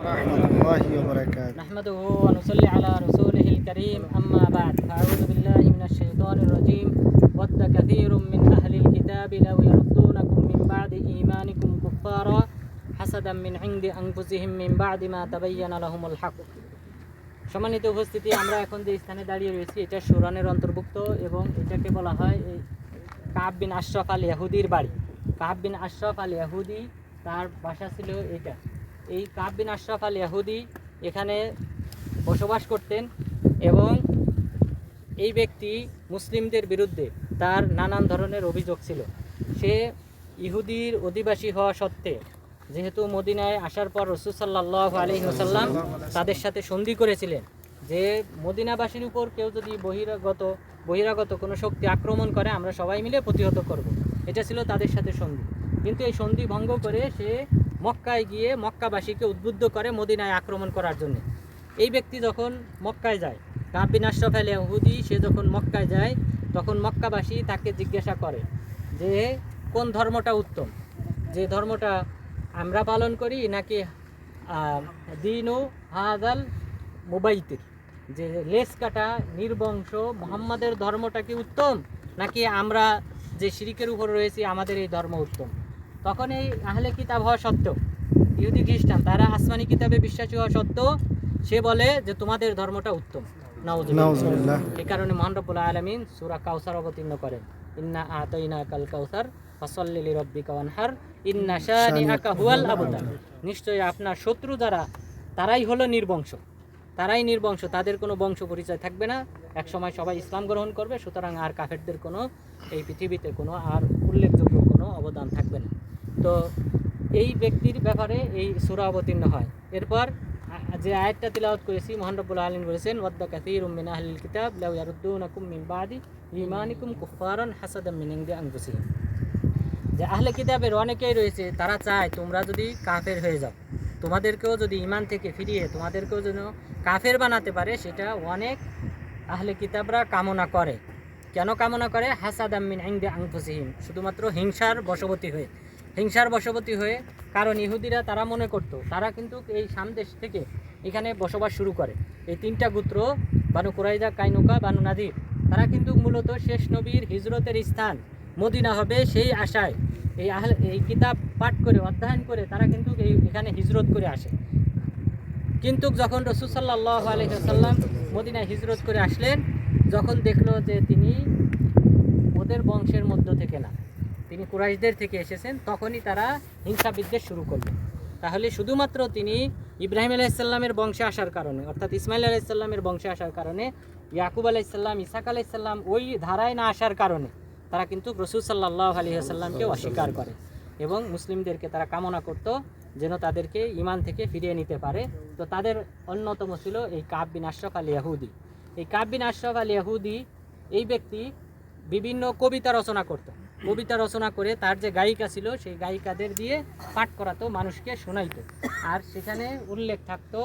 ورحمة الله وبركاته نحمده ونصلي على رسوله الكريم أما بعد فأعوذ بالله من الشيطان الرجيم ود كثير من أهل الكتاب لو يردونكم من بعد إيمانكم كفارا حسدا من عند أنفسهم من بعد ما تبين لهم الحق সম্মানিত উপস্থিতি আমরা এখন যে স্থানে দাঁড়িয়ে রয়েছি এটা সুরানের অন্তর্ভুক্ত এবং এটাকে বলা হয় এই কাব বিন আশরাফ আল ইয়াহুদির বাড়ি কাব বিন আশরাফ আল ইয়াহুদি তার বাসা ছিল এটা এই কাব বিন আশরাফ আল ইয়াহুদি এখানে বসবাস করতেন এবং এই ব্যক্তি মুসলিমদের বিরুদ্ধে তার নানান ধরনের অভিযোগ ছিল সে ইহুদির অধিবাসী হওয়া সত্ত্বে যেহেতু মদিনায় আসার পর রসুল সাল্লাহ আলী ওসাল্লাম তাদের সাথে সন্ধি করেছিলেন যে মদিনাবাসীর উপর কেউ যদি বহিরাগত বহিরাগত কোনো শক্তি আক্রমণ করে, আমরা সবাই মিলে প্রতিহত করব। এটা ছিল তাদের সাথে সন্ধি কিন্তু এই সন্ধি ভঙ্গ করে সে মক্কায় গিয়ে মক্কাবাসীকে উদ্বুদ্ধ করে মদিনায় আক্রমণ করার জন্য। এই ব্যক্তি যখন মক্কায় যায় কাবিন আশরফ আল হুদি সে যখন মক্কায় যায়, তখন মক্কাবাসী তাকে জিজ্ঞাসা করে যে, কোন ধর্মটা উত্তম? যে ধর্মটা আমরা পালন করি নাকি দিন ও হাদাল মোবাইতির? যে লেস কাটা নির্বংশ মোহাম্মদের ধর্মটা কি উত্তম? নাকি আমরা যে শিরিকের উপর রয়েছি, আমাদের এই ধর্ম উত্তম? তখন এই আহলে কিতাব হওয়া সত্ত্বেও ইহুদি খ্রিস্টান তারা আসমানি কিতাবে বিশ্বাসী হওয়া সত্ত্বেও সে বলে যে তোমাদের ধর্মটা উত্তম। এই কারণে মহান রব্বুল আলমিন সুরা কাউসার অবতীর্ণ করেন। ইন্না আতইনা কাল কাউসার ফসল্লি রব্বিকা ওয়ানহার ইন্না শানিআকা হুয়াল আবতার। নিশ্চয়ই আপনার শত্রু যারা তারাই হলো নির্বংশ। তারাই নির্বংশ তাদের কোনো বংশ পরিচয় থাকবে না। এক সময় সবাই ইসলাম গ্রহণ করবে সুতরাং আর কাফেরদের কোনো এই পৃথিবীতে কোনো আর উল্লেখযোগ্য কোনো অবদান থাকবে না। তো এই ব্যক্তির ব্যাপারে এই সুরা অবতীর্ণ হয়। এরপর যে আয়াতটা তিলাওয়াত করেছি, মোহান রব্বুল বলেছেন, ওয়াদ্দা কাসীর মিন আহলিল কিতাব লাউ ইয়ারুদ্দুনাকুম মিন বাদি ঈমানিকুম কুফফারান হাসাদাম মিন ইনদি আনফুসিহিম। যে আহলে কিতাবের অনেকেই রয়েছে, তারা চায় তোমরা যদি কাফের হয়ে যাও, তোমাদেরকেও যদি ইমান থেকে ফিরিয়ে তোমাদেরকেও যেন কাফের বানাতে পারে, সেটা অনেক আহলে কিতাবরা কামনা করে। কেন কামনা করে? হাসাদ আমিন আইন্দে আংফুসিহিম শুধুমাত্র হিংসার বশবর্তী হয়ে। হিংসার বশবর্তী হয়ে কারণ ইহুদিরা তারা মনে করতো, তারা কিন্তু এই সামদেশ থেকে এখানে বসবাস শুরু করে। এই তিনটা গোত্র, বানু কুরাইদা, কাইনুকা, বানু নাদির, তারা কিন্তু মূলত শেষ নবীর হিজরতের স্থান। মদিনা হবে সেই আশায়। এই আহলে, এই কিতাব পাঠ করে, অধ্যয়ন করে তারা কিন্তু এই, এখানে হিজরত করে আসে। কিন্তু যখন রসুল সাল্লাহ আলহিহাল্লাম মদিনায় হিজরত করে আসলেন, যখন দেখল যে তিনি ওদের বংশের মধ্য থেকে না তিনি কুরাইশদের থেকে এসেছেন, তখনই তারা হিংসা বিদ্বেষ শুরু করলেন। তাহলে শুধুমাত্র তিনি ইব্রাহিম আলাইসাল্লামের বংশে আসার কারণে, অর্থাৎ ইসমাইল আলাইসাল্লামের বংশে আসার কারণে, ইয়াকুব আলাইসাল্লাম ইসাক আলাইসাল্লাম ওই ধারায় না আসার কারণে তারা কিন্তু রসুল সাল্লাহ আলী আসাল্লামকে অস্বীকার করে এবং মুসলিমদেরকে তারা কামনা করত যেন তাদেরকে ইমান থেকে ফিরিয়ে নিতে পারে। তো তাদের অন্যতম ছিল এই কাব বিন আশরফ আল ইয়াহুদি। এই কাব বিন আশরফ আল ইয়াহুদি এই ব্যক্তি বিভিন্ন কবিতা রচনা করত কবিতা রচনা করে তার যে গায়িকা ছিল, সেই গায়িকাদের দিয়ে পাঠ করাতো, মানুষকে শোনাইত। আর সেখানে উল্লেখ থাকতো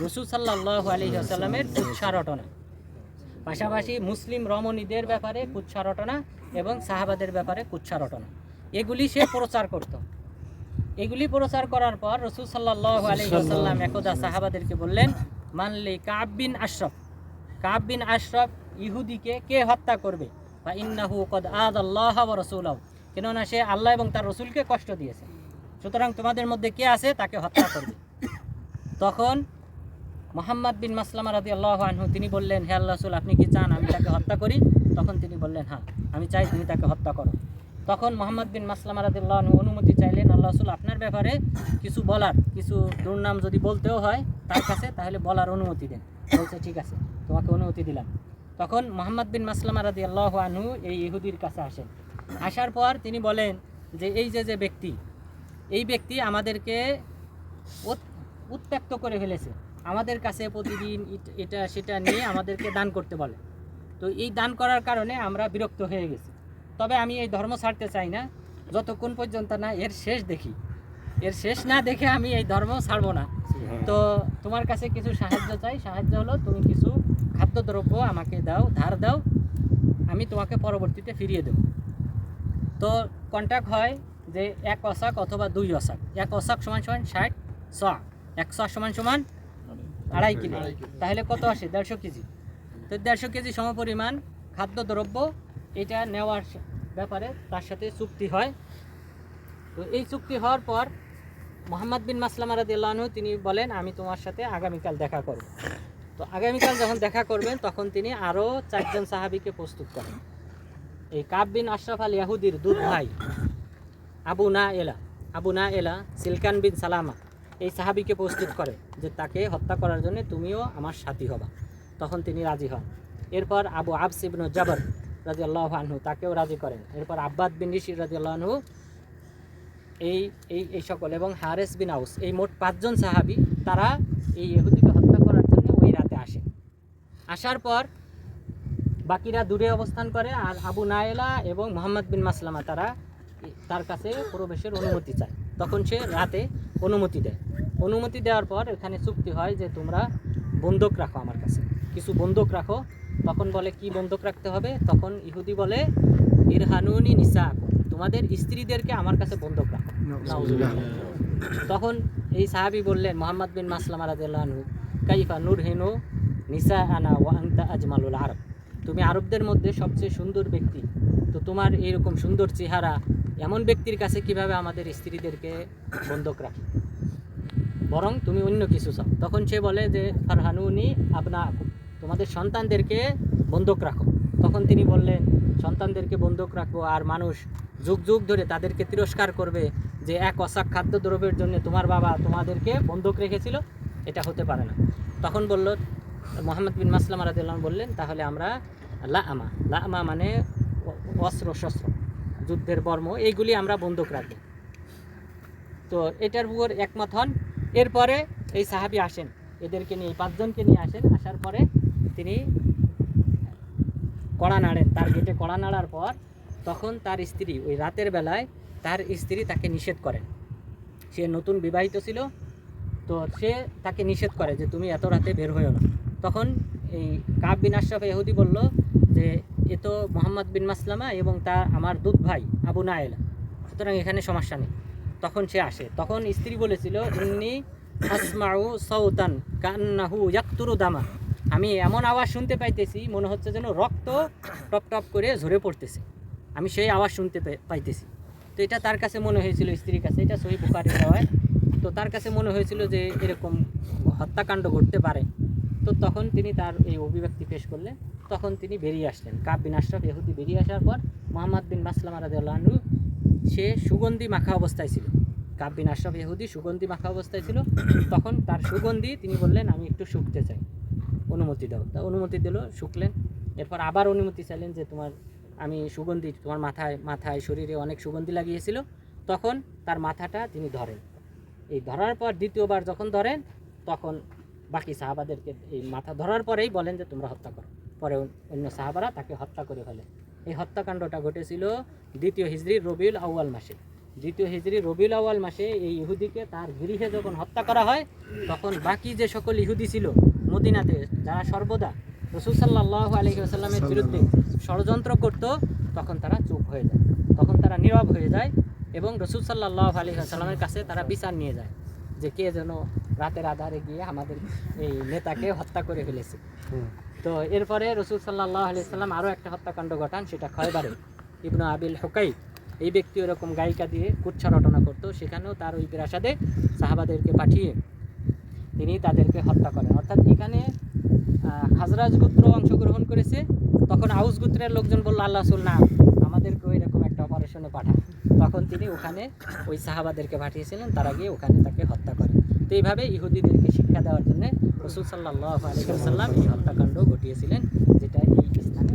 রসুল সাল্লাহ আলী আসাল্লামের কুৎসা রটনা। পাশাপাশি মুসলিম রমণীদের ব্যাপারে কুৎসা রটনা এবং সাহাবাদের ব্যাপারে কুৎসা রটনা। এগুলি সে প্রচার করত। এগুলি প্রচার করার পর রসুল সাল্লাহ আলী আসাল্লাম একদা সাহাবাদেরকে বললেন, মানলি কাব বিন আশরফ। কাব বিন আশরফ ইহুদিকে কে হত্যা করবে? কেননা সে আল্লাহ এবং তার রসুলকে কষ্ট দিয়েছে। সুতরাং তোমাদের মধ্যে কে আছে তাকে হত্যা করবে। তখন মোহাম্মদ বিন মাসলামা রাদি আল্লাহ আনহু, তিনি বললেন, হে আল্লাহ রসুল, আপনি কি চান আমি তাকে হত্যা করি? তখন তিনি বললেন হ্যাঁ আমি চাই তুমি তাকে হত্যা করো। তখন মোহাম্মদ বিন মাসলামা রাদি আল্লাহ আনহু অনুমতি চাইলেন, আল্লাহ রসুল, আপনার ব্যাপারে কিছু বলার, কিছু দুর্নাম যদি বলতেও হয় তার কাছে, তাহলে বলার অনুমতি দেন। বলছে, ঠিক আছে, তোমাকে অনুমতি দিলাম। তখন মোহাম্মদ বিন মাসলামা রাদি আল্লাহ আনহু এই ইহুদির কাছে আসেন। আসার পর তিনি বলেন যে এই যে যে ব্যক্তি এই ব্যক্তি আমাদেরকে উত্ত্যক্ত করে ফেলেছে। আমাদের কাছে প্রতিদিন এটা সেটা নিয়ে আমাদেরকে দান করতে বলে। তো এই দান করার কারণে আমরা বিরক্ত হয়ে গেছি। তবে আমি এই ধর্ম ছাড়তে চাই না। যতক্ষণ পর্যন্ত না এর শেষ দেখি। এর শেষ না দেখে আমি এই ধর্ম ছাড়বো না। তো তোমার কাছে কিছু সাহায্য চাই। সাহায্য হলো তুমি কিছু খাদ্যদ্রব্য আমাকে দাও, ধার দাও, আমি তোমাকে পরবর্তীতে ফিরিয়ে দেবো। তো কন্ট্যাক্ট হয় যে এক অশাক অথবা দুই অশাক এক অশাক সমান সমান ষাট, শ। এক একশো সমান সমান আড়াই কিলো। তাহলে কত আসে? দেড়শো কেজি। তো দেড়শো কেজি সমপরিমাণ খাদ্যদ্রব্য এটা নেওয়ার ব্যাপারে তার সাথে চুক্তি হয়। তো এই চুক্তি হওয়ার পর মোহাম্মদ বিন মাসলাম রাদিয়াল্লাহু তিনি বলেন, আমি তোমার সাথে আগামীকাল দেখা করব। তো আগামীকাল যখন দেখা করবেন, তখন তিনি আরও চারজন সাহাবিকে প্রস্তুত করেন। এই কাব বিন আশরাফ আল ইয়াহুদির দুধ ভাই, আবু না এলা আবু না এলা সিলকান বিন সালামা, এই সাহাবিকে প্রস্তুত করে যে তাকে হত্যা করার জন্য তুমিও আমার সাথী হবা। তখন তিনি রাজি হন। এরপর আবু আবস ইবনু জাবর রাজি আল্লাহ আনহু তাকেও রাজি করেন। এরপর আব্বাদ বিন ঋষি রাজি আল্লাহ আনহু এই এই এই সকল এবং হারেস বিন আউস, এই মোট পাঁচজন সাহাবি, তারা এই ইহুদিকে হত্যা করার জন্য ওই রাতে আসে। আসার পর বাকিরা দূরে অবস্থান করে আর আবু নায়েলা এবং মোহাম্মদ বিন মাসলামা তারা তার কাছে প্রবেশের অনুমতি চায়। তখন সে রাতে অনুমতি দেয়। অনুমতি দেওয়ার পর এখানে চুক্তি হয় যে তোমরা বন্দুক রাখো আমার কাছে। কিছু বন্দুক রাখো। তখন বলে, কি বন্দুক রাখতে হবে? তখন ইহুদি বলে, ইরহানুনি নিসা তোমাদের স্ত্রীদেরকে আমার কাছে বন্দুক রাখো। তখন এই সাহাবি বললেন মোহাম্মদ বিন মাসলাম রাদিয়াল্লাহু কাইফা নূর হেনু নিসা আনা ওয়া আনতা আজমালুল আরব। তুমি আরবদের মধ্যে সবচেয়ে সুন্দর ব্যক্তি। তো তোমার এইরকম সুন্দর চেহারা এমন ব্যক্তির কাছে কীভাবে আমাদের স্ত্রীদেরকে বন্ধক রাখি? বরং তুমি অন্য কিছু চাও। তখন সে বলে যে ফারহানুনি আপনা তোমাদের সন্তানদেরকে বন্ধক রাখো। তখন তিনি বললেন সন্তানদেরকে বন্ধক রাখব আর মানুষ যুগ যুগ ধরে তাদেরকে তিরস্কার করবে যে এক অসাক খাদ্যদ্রব্যের জন্য তোমার বাবা তোমাদেরকে বন্ধক রেখেছিল, এটা হতে পারে না। তখন বলল, মোহাম্মদ বিন মাসলাম রাদিল্লাহ বললেন, তাহলে আমরা লা আমা লা আমা মানে অস্ত্র, শস্ত্র, যুদ্ধের বর্ম, এইগুলি আমরা বন্দুক রাখব। তো এটার উপর একমত হন। এরপরে এই সাহাবি আসেন। এদেরকে নিয়ে, পাঁচজনকে নিয়ে আসেন। আসার পরে তিনি কড়া নাড়েন তার গেটে কড়া নাড়ার পর তখন তার স্ত্রী, ওই রাতের বেলায় তার স্ত্রী তাকে নিষেধ করেন। সে নতুন বিবাহিত ছিল, তো সে তাকে নিষেধ করে যে তুমি এত রাতে বের হইও না। তখন এই কাব বিন আশরাফ এহুদি বলল যে, এ তো মোহাম্মদ বিন মাসলামা এবং তার, আমার দুধ ভাই আবু নায়েলা। সুতরাং এখানে সমস্যা নেই। তখন সে আসে। তখন স্ত্রী বলেছিল, ইন্নি আসমাউ সৌতান কান্নাহু ইয়াক্তুরু দামা। আমি এমন আওয়াজ শুনতে পাইতেছি, মনে হচ্ছে যেন রক্ত টপ টপ করে ঝরে পড়তেছে। আমি সেই আওয়াজ শুনতে পাইতেছি। তো এটা তার কাছে মনে হয়েছিল, স্ত্রীর কাছে, এটা সহি বুকারি হয় তো তার কাছে মনে হয়েছিল যে এরকম হত্যাকাণ্ড ঘটতে পারে। তো তখন তিনি তার এই অভিব্যক্তি পেশ করলেন। তখন তিনি বেরিয়ে আসলেন। কাব বিন আশরাফ এহুদি বেরিয়ে আসার পর মোহাম্মদ বিন মাসলাম রাজু সে সুগন্ধি মাখা অবস্থায় ছিল। কাব বিন আশরাফ এহুদি সুগন্ধি মাখা অবস্থায় ছিল। তখন তার সুগন্ধি তিনি বললেন, আমি একটু শুকতে চাই। অনুমতি দাও। তা অনুমতি দিল, শুকলেন। এরপর আবার অনুমতি চাইলেন যে তোমার, আমি সুগন্ধি, তোমার মাথায় মাথায় শরীরে অনেক সুগন্ধি লাগিয়েছিল, তখন তার মাথাটা তিনি ধরেন। এই ধরার পর দ্বিতীয়বার যখন ধরেন, তখন বাকি সাহাবাদেরকে এই মাথা ধরার পরেই বলেন যে তোমরা হত্যা করো। পরে অন্য- সাহাবারা তাকে হত্যা করে ফেলে। এই হত্যাকাণ্ডটা ঘটেছিল দ্বিতীয় হিজড়ি রবিউল আউয়াল মাসে। দ্বিতীয় হিজড়ি রবিউল আউয়াল মাসে এই ইহুদিকে তার গৃহে যখন হত্যা করা হয়, তখন বাকি যে সকল ইহুদি ছিল মদিনাতে যারা সর্বদা রসুল সাল্লাহ আলহি আসাল্লামের বিরুদ্ধে ষড়যন্ত্র করত তখন তারা চুপ হয়ে যায়। তখন তারা নীরব হয়ে যায় এবং রসুল সাল্লাহ আলী আসাল্লামের কাছে তারা বিচার নিয়ে যায় যে কে যেন রাতের আধারে গিয়ে আমাদের এই নেতাকে হত্যা করে ফেলেছে। তো এরপরে রসুল সাল্লাহ আলি সাল্লাম আরও একটা হত্যাকাণ্ড ঘটান সেটা খয়বারে। ইবনু আবিল হোকাই এই ব্যক্তি ওরকম গায়িকা দিয়ে কুচ্ছা রটনা করতো সেখানেও তার ওই প্রাসাদে সাহাবাদেরকে পাঠিয়ে তিনি তাদেরকে হত্যা করেন। অর্থাৎ এখানে হাজরাজ গোত্র অংশগ্রহণ করেছে তখন আউস গোত্রের লোকজন বলল আল্লাহ রসুল না আমাদেরকে এরকম একটা অপারেশনে পাঠান। তখন তিনি ওখানে ওই সাহাবাদেরকে পাঠিয়েছিলেন তারা গিয়ে ওখানে তাকে হত্যা করে তো এইভাবে ইহুদিদেরকে শিক্ষা দেওয়ার জন্য রসুল সাল্লাহ আলিয়াল্লাম এই হত্যাকাণ্ড ঘটিয়েছিলেন যেটা এই স্থানে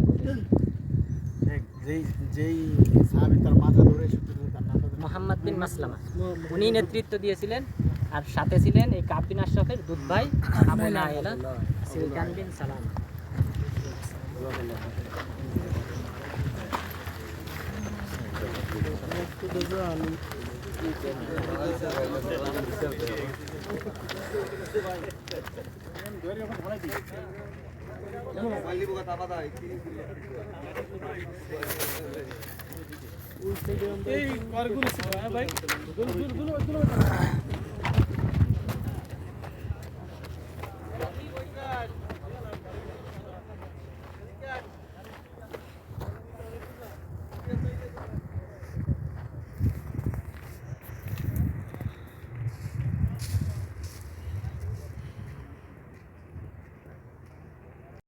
মোহাম্মদ বিন মাসলামা। উনি নেতৃত্ব দিয়েছিলেন। আর সাথে ছিলেন এই কাব বিন আশরাফের দুধ ভাই আবু বিন সালামা। এই করগুলো ছিল হ্যাঁ ভাই? গুলো গুলো গুলো